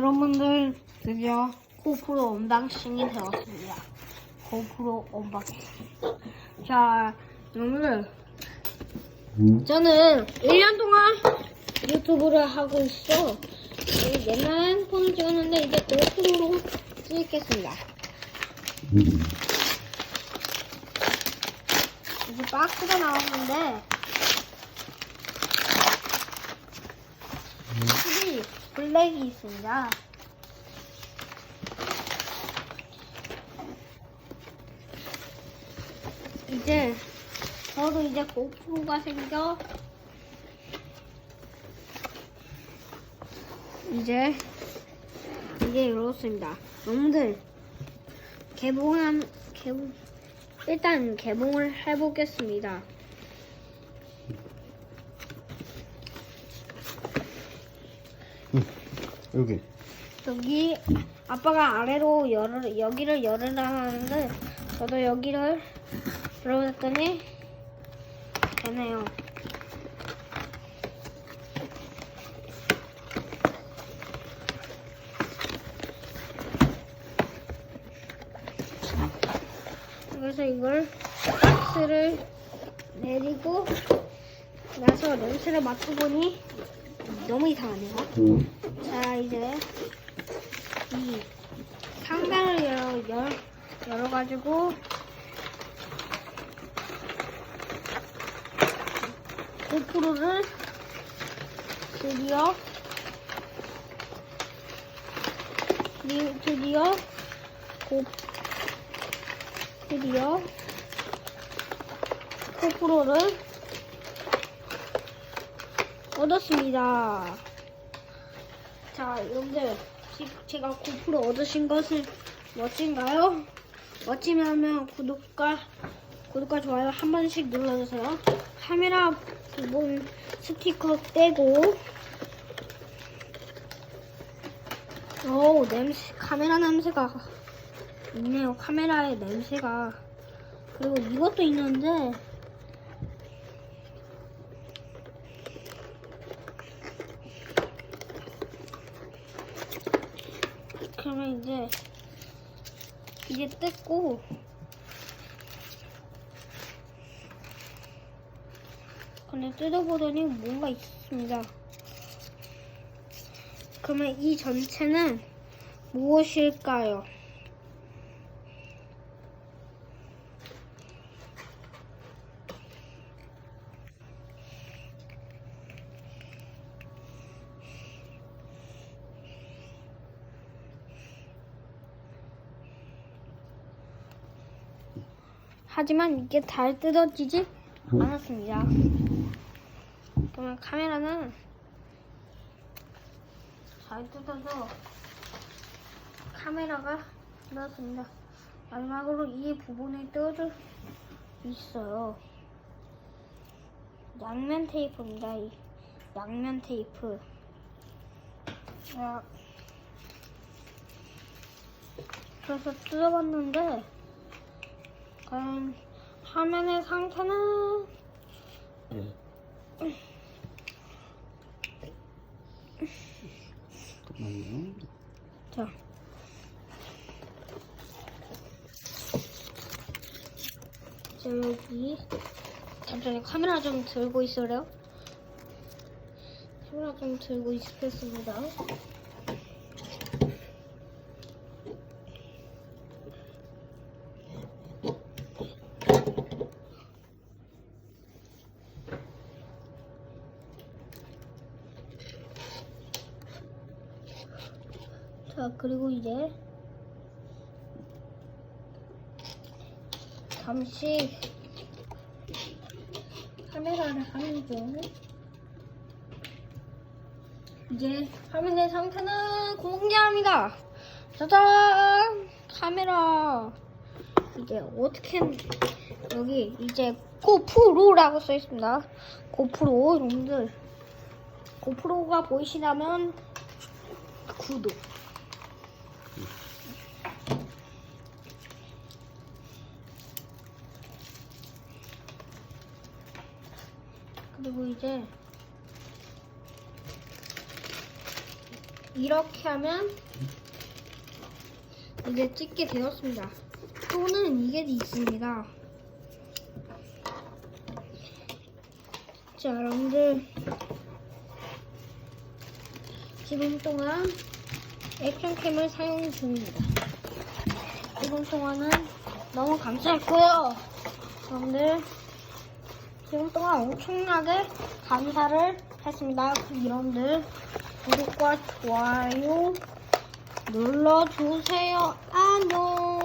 여러분들 드디어 고프로 언박싱이 되었습니다. 고프로 언박싱. 자, 여러분들 저는 1년 동안 유튜브를 하고 있어. 옛날 핸폰을 찍었는데 이제 고프로로 찍겠습니다. 이제 박스가 나왔는데 확실히 블랙이 있습니다. 이제 저도 이제 고프로가 생겨 이제 이제 이렇습니다. 여러분들 개봉한 개봉 일단 개봉을 해보겠습니다. 여기 여기 아빠가 아래로 열을 여기를 열으라 하는데 저도 여기를 열어봤더니 되네요. 그래서 이걸 박스를 내리고 나서 냄새를 맡아보니 너무 이상하네요. 응. 자 이제 이 상단을 열어 열, 열어가지고 고프로를 드디어 드- 드디어 고 드디어 고프로를 얻었습니다. 자, 여러분들, 지- 제가 고프로 얻으신 것은 멋진가요? 멋지면 구독과 구독과 좋아요 한 번씩 눌러주세요. 카메라 부분 스티커 떼고, 오 냄새 카메라 냄새가 있네요. 카메라의 냄새가 그리고 이것도 있는데 그러면 이제 이제 뜯고 근데 뜯어보더니 뭔가 있습니다. 그러면 이 전체는 무엇일까요? 하지만 이게 잘 뜯어지지 않았습니다. 그러면 카메라는 잘 뜯어서 카메라가 나왔습니다. 마지막으로 이 부분이 뜯어져 있어요. 양면 테이프입니다. 이 양면 테이프. 자, 그래서 뜯어봤는데 과연 화면의 상태는 잠깐만요. 자. 자, 여기. 잠시만요. 카메라 좀 들고 있어요. 카메라 좀 들고 있겠습니다. 자, 그리고 이제 잠시 카메라를 하는 중 이제 화면의 상태는 공개합니다. 짜잔! 카메라 이제 어떻게 여기 이제 고프로라고 써 있습니다. 고프로 여러분들 고프로가 보이시다면 구독. 그리고 이제 이렇게 하면 이제 찍게 되었습니다. 또는 이게 있습니다. 자, 여러분들 지금 동안 액션캠을 사용 중입니다. 지금 동안은 너무 감사했고요. 여러분들 지금 동안 엄청나게 감사를 했습니다. 여러분들 구독과 좋아요 눌러주세요. 안녕.